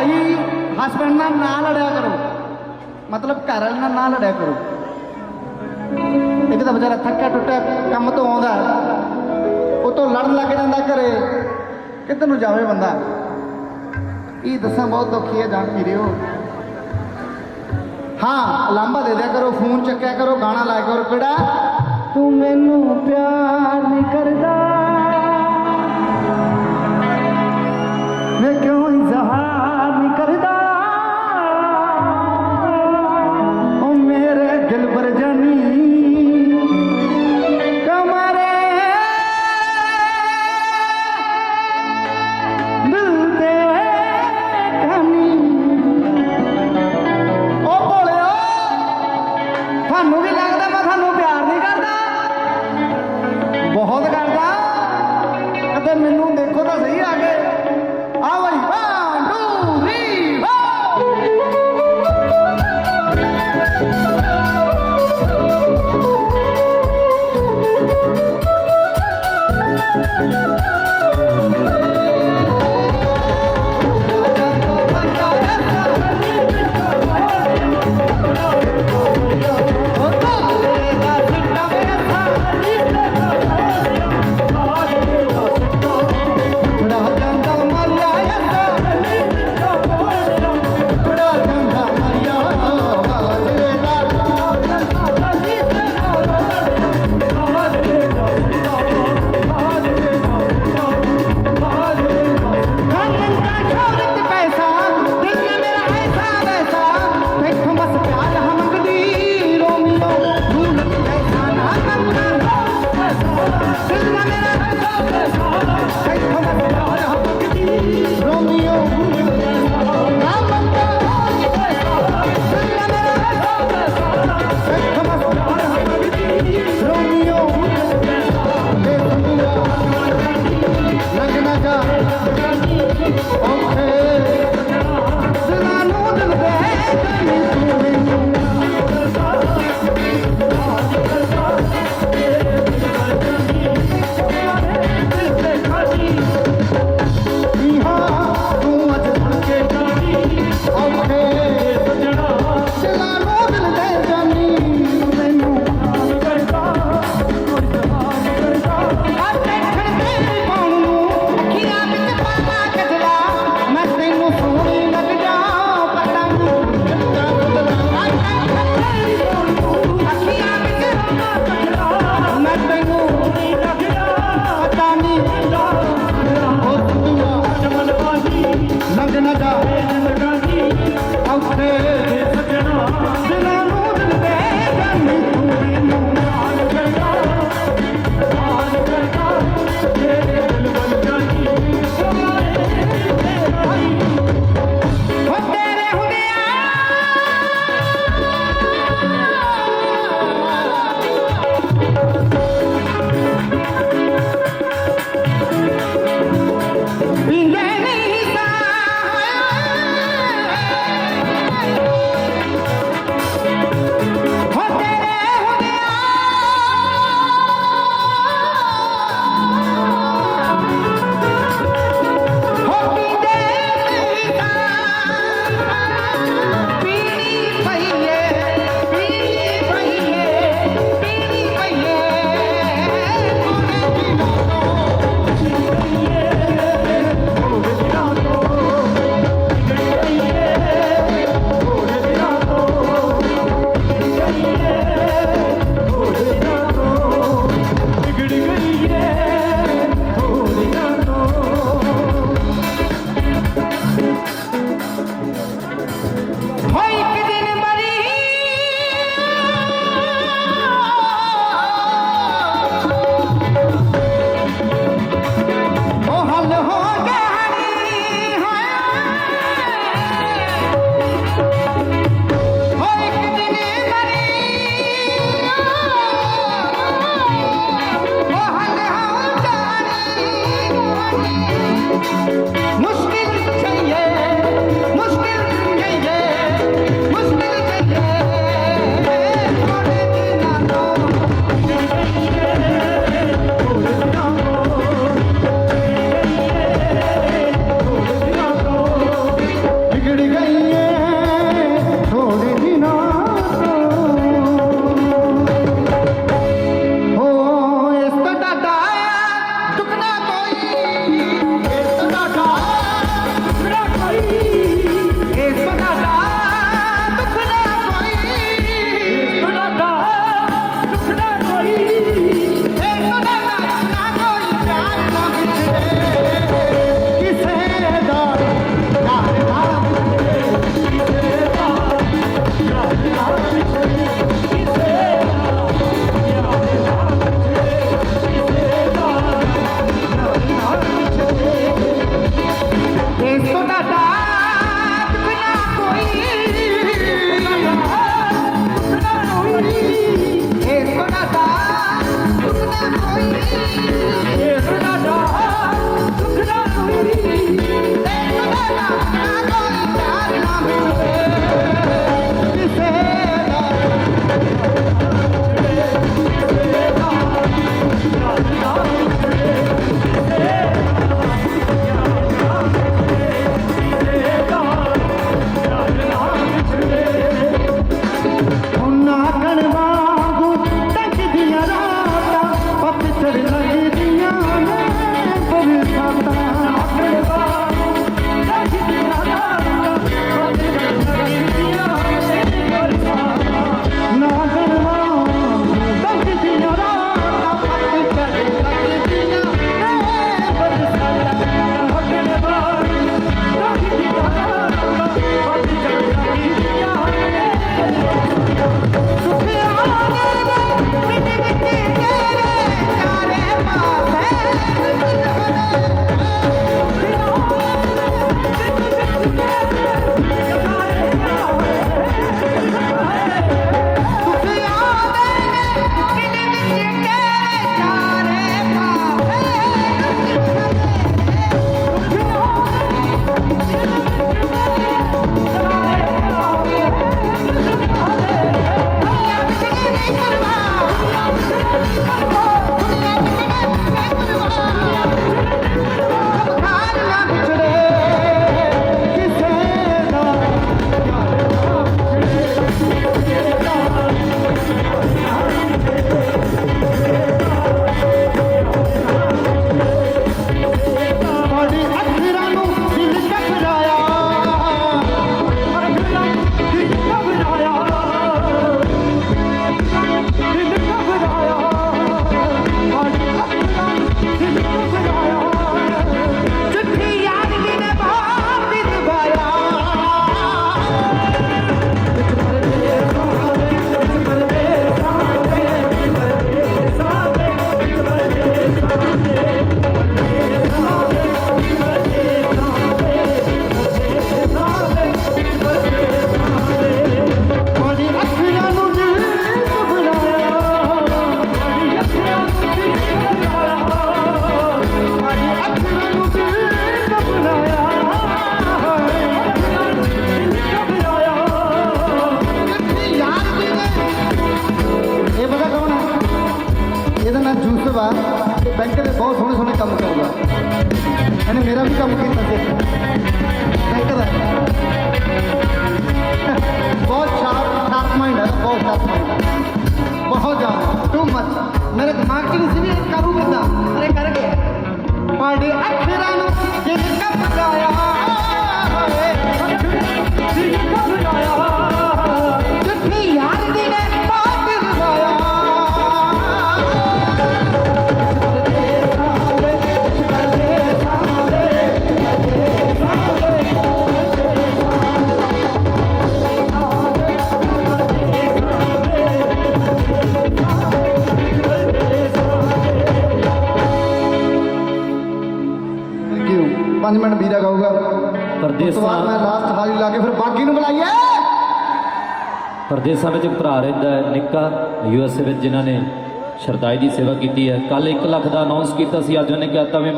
ਭਾਈ husband ਨਾਲ ਨਾ ਲੜਿਆ ਕਰੋ। ਮਤਲਬ ਘਰ ਵਾਲੇ ਨਾਲ ਨਾ ਲੜਿਆ ਕਰੋ। ਇੱਕ ਤਾਂ ਵਿਚਾਰਾ ਥੱਕਾ ਟੁੱਟਿਆ ਕੰਮ ਤੋਂ ਆਉਂਦਾ। ਉਹ ਤੋਂ ਲੜਨ ਲੱਗ ਜਾਂਦਾ ਘਰੇ। ਕਿੱਧਰ ਨੂੰ ਜਾਵੇ ਬੰਦਾ? ਇਹ ਦੱਸਾਂ, ਬਹੁਤ ਦੁਖੀ ਹੈ, ਜਾਣ ਕੀ ਰਿਓ ਹਾਂ? ਲਾਂਬਾ ਦੇ ਦਿਆ ਕਰੋ, ਫੋਨ ਚੱਕਿਆ ਕਰੋ, ਗਾਣਾ ਲਾਇਆ ਕਰੋ, ਕਿਹੜਾ? ਤੂੰ ਮੈਨੂੰ ਪਿਆਰ ਨਹੀਂ ਕਰਦਾ। out there. 5 ਮਿੰਟ ਵੀਰਾ ਗਾਊਗਾ ਪਰਦੇਸਾਂ ਮੈਂ ਲਾਸਟ ਹਾਜ਼ਰੀ ਲਾ ਕੇ ਫਿਰ ਬਾਕੀ ਨੂੰ ਬੁਲਾਈਏ। ਪਰਦੇਸਾਂ ਵਿੱਚ ਭਰਾ ਰਹਿੰਦਾ ਹੈ ਨਿੱਕਾ ਯੂ ਐਸ ਏ ਵਿੱਚ ਜਿਨ੍ਹਾਂ ਨੇ ਸ਼ਰਦਾਈ ਦੀ ਸੇਵਾ ਕੀਤੀ ਹੈ। ਕੱਲ 1 ਲੱਖ ਦਾ ਅਨਾਉਂਸ ਕੀਤਾ ਸੀ ਅੱਜ ਉਹਨੇ ਕਹਿਤਾ ਵੀ